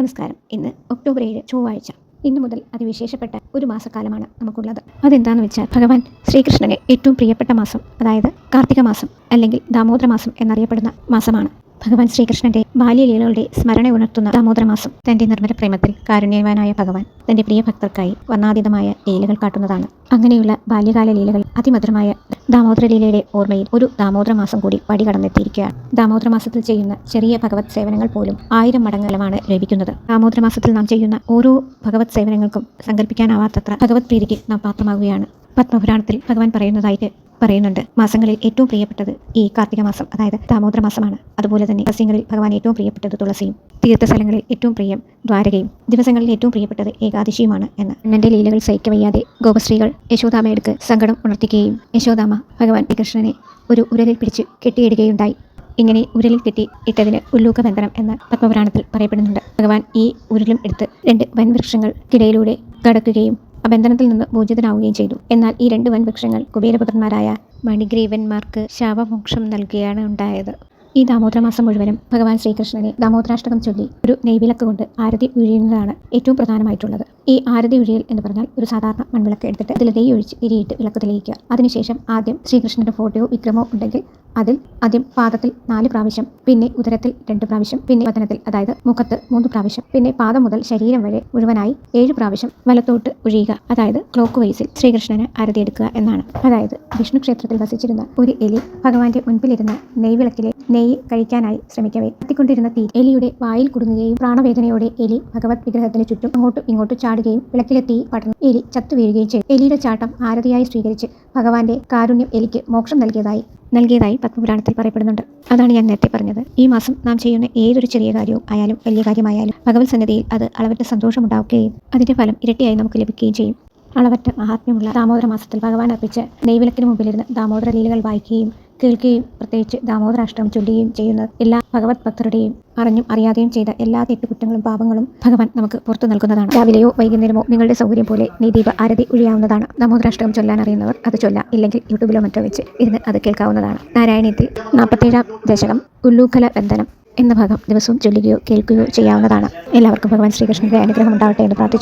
നമസ്കാരം. ഇന്ന് ഒക്ടോബർ ഏഴ് ചൊവ്വാഴ്ച. ഇന്നു മുതൽ അതിവിശേഷപ്പെട്ട ഒരു മാസക്കാലമാണ് നമുക്കുള്ളത്. അതെന്താണെന്ന് വെച്ചാൽ ഭഗവാൻ ശ്രീകൃഷ്ണന് ഏറ്റവും പ്രിയപ്പെട്ട മാസം അതായത് കാർത്തിക മാസം അല്ലെങ്കിൽ ദാമോദര മാസം എന്നറിയപ്പെടുന്ന മാസമാണ്. ഭഗവാൻ ശ്രീകൃഷ്ണന്റെ ബാല്യലീലകളുടെ സ്മരണ ഉണർത്തുന്ന ദാമോദരമാസം തന്റെ നിർമ്മല പ്രേമത്തിൽ കാരുണ്യവാനായ ഭഗവാൻ തന്റെ പ്രിയ ഭക്തർക്കായി വർണാതീതമായ ലീലകൾ കാട്ടുന്നതാണ്. അങ്ങനെയുള്ള ബാല്യകാല ലീലകൾ അതിമധുരമായ ദാമോദര ലീലയുടെ ഓർമ്മയിൽ ഒരു ദാമോദരമാസം കൂടി വടി കടന്നെത്തിയിരിക്കുകയാണ് ദാമോദരമാസത്തിൽ ചെയ്യുന്ന ചെറിയ ഭഗവത് സേവനങ്ങൾ പോലും ആയിരം മടങ്ങലമാണ് ലഭിക്കുന്നത്. ദാമോദര മാസത്തിൽ നാം ചെയ്യുന്ന ഓരോ ഭഗവത് സേവനങ്ങൾക്കും സങ്കല്പിക്കാനാവാത്തത്ര ഭഗവത് പ്രീതിക്ക് നാം പാത്രമാകുകയാണ്. പത്മപുരാണത്തിൽ ഭഗവാൻ പറയുന്നതായിട്ട് പറയുന്നുണ്ട്. മാസങ്ങളിൽ ഏറ്റവും പ്രിയപ്പെട്ടത് ഈ കാർത്തിക മാസം അതായത് ദാമോദര മാസമാണ്. അതുപോലെ തന്നെ സസ്യങ്ങളിൽ ഭഗവാൻ ഏറ്റവും പ്രിയപ്പെട്ടത് തുളസിയും തീർത്ഥസ്ഥലങ്ങളിൽ ഏറ്റവും പ്രിയം ദ്വാരകയും ദിവസങ്ങളിൽ ഏറ്റവും പ്രിയപ്പെട്ടത് ഏകാദശിയുമാണ് എന്ന്. അണ്ണന്റെ ലീലകൾ സഹിക്കവയ്യാതെ ഗോപശ്രീകൾ യശോദാമയെടുക്ക് സങ്കടം ഉണർത്തിക്കുകയും യശോദാമ ഭഗവാൻ ശ്രീകൃഷ്ണനെ ഒരു ഉരലിൽ പിടിച്ച് കെട്ടിയിടുകയുണ്ടായി. ഇങ്ങനെ ഉരലിൽ കെട്ടി ഇട്ടതിന് ഉല്ലൂക്ക ബന്ധനം എന്ന് പത്മപുരാണത്തിൽ പറയപ്പെടുന്നുണ്ട്. ഭഗവാൻ ഈ ഉരുളും എടുത്ത് രണ്ട് വൻവൃക്ഷങ്ങൾക്കിടയിലൂടെ കടക്കുകയും ആ ബന്ധനത്തിൽ നിന്ന് മോചിതനാവുകയും ചെയ്തു. എന്നാൽ ഈ രണ്ട് വൻവൃക്ഷങ്ങൾ കുബേരപുത്രന്മാരായ മണിഗ്രീവന്മാർക്ക് ശാപമോക്ഷം നൽകുകയാണ് ഉണ്ടായത്. ഈ ദാമോദരമാസം മുഴുവനും ഭഗവാൻ ശ്രീകൃഷ്ണനെ ദാമോദരാഷ്ടകം ചൊല്ലി ഒരു നെയ്വിലക്ക് കൊണ്ട് ആരതി ഒഴിയുന്നതാണ് ഏറ്റവും പ്രധാനമായിട്ടുള്ളത്. ഈ ആരതി ഒഴിയൽ എന്ന് പറഞ്ഞാൽ ഒരു സാധാരണ മൺവിളക്ക് എടുത്തിട്ട് അതിൽ നെയ്യ് ഒഴിച്ച് തിരിയിട്ട് വിളക്ക് തെളിയിക്കുക. അതിനുശേഷം ആദ്യം ശ്രീകൃഷ്ണന്റെ ഫോട്ടോയോ വിക്രമോ ഉണ്ടെങ്കിൽ അതിൽ ആദ്യം പാദത്തിൽ നാല് പ്രാവശ്യം പിന്നെ ഉദരത്തിൽ രണ്ട് പ്രാവശ്യം പിന്നെ വതനത്തിൽ അതായത് മുഖത്ത് മൂന്ന് പ്രാവശ്യം പിന്നെ പാദം മുതൽ ശരീരം വരെ മുഴുവനായി ഏഴ് പ്രാവശ്യം വലത്തോട്ട് ഒഴിയുക. അതായത് ക്ലോക്ക് വൈസിൽ ശ്രീകൃഷ്ണന് ആരതിയെടുക്കുക എന്നാണ്. അതായത് വിഷ്ണു ക്ഷേത്രത്തിൽ വസിച്ചിരുന്ന ഒരു എലി ഭഗവാന്റെ മുൻപിലിരുന്ന നെയ്വിളക്കിലെ നെയ്യ് കഴിക്കാനായി ശ്രമിക്കവേ. കത്തിക്കൊണ്ടിരുന്ന തീ എലിയുടെ വായിൽ കുടുങ്ങുകയും പ്രാണവേദനയോടെ എലി ഭഗവത് വിഗ്രഹത്തിന് ചുറ്റും അങ്ങോട്ടും ഇങ്ങോട്ടും ചാടുകയും വിളക്കിലെത്തി പടർന്നു എലി ചത്തു വീഴുകയും ചെയ്തു. എലിയുടെ ചാട്ടം ആരതിയായി സ്വീകരിച്ച് ഭഗവാന്റെ കാരുണ്യം എലിക്ക് മോക്ഷം നൽകിയതായി നൽകിയതായി പത്മപുരാണത്തിൽ പറയപ്പെടുന്നുണ്ട്. അതാണ് ഞാൻ നേരത്തെ പറഞ്ഞത്. ഈ മാസം നാം ചെയ്യുന്ന ഏതൊരു ചെറിയ കാര്യവും ആയാലും വലിയ കാര്യമായാലും ഭഗവത് സന്നിധിയിൽ അത് അളവറ്റ സന്തോഷമുണ്ടാക്കുകയും അതിന്റെ ഫലം ഇരട്ടിയായി നമുക്ക് ലഭിക്കുകയും ചെയ്യും. അളവറ്റ മഹാത്മ്യമുള്ള ദാമോദര മാസത്തിൽ ഭഗവാൻ അർപ്പിച്ച് നെയ്വിളക്കിന് മുമ്പിലിരുന്ന് ദാമോദര ലീലകൾ വായിക്കുകയും കേൾക്കുകയും പ്രത്യേകിച്ച് ദാമോദരാഷ്ടം ചൊല്ലുകയും ചെയ്യുന്ന എല്ലാ ഭഗവത് ഭക്തരുടെയും അറിഞ്ഞും അറിയാതെയും ചെയ്ത എല്ലാ തെറ്റുകുറ്റങ്ങളും പാപങ്ങളും ഭഗവാൻ നമുക്ക് പുറത്തു നൽകുന്നതാണ്. രാവിലെയോ വൈകുന്നേരമോ നിങ്ങളുടെ സൗകര്യം പോലെ നീദീപ ആരതി ഒഴിയാവുന്നതാണ്. ദാമോദരാഷ്ടകം ചൊല്ലാൻ അറിയുന്നവർ അത് ചൊല്ലാം. ഇല്ലെങ്കിൽ യൂട്യൂബിലോ മറ്റോ വെച്ച് ഇരുന്ന് അത് കേൾക്കാവുന്നതാണ്. നാരായണീയത്തിൽ നാൽപ്പത്തേഴാം ദശകം ഉല്ലൂഖല ബന്ധനം എന്ന ഭാഗം ദിവസവും ചൊല്ലുകയോ കേൾക്കുകയോ ചെയ്യാവുന്നതാണ്. എല്ലാവർക്കും ഭഗവാൻ ശ്രീകൃഷ്ണന്റെ അനുഗ്രഹം ഉണ്ടാവട്ടെ എന്ന് പ്രാർത്ഥിച്ചു.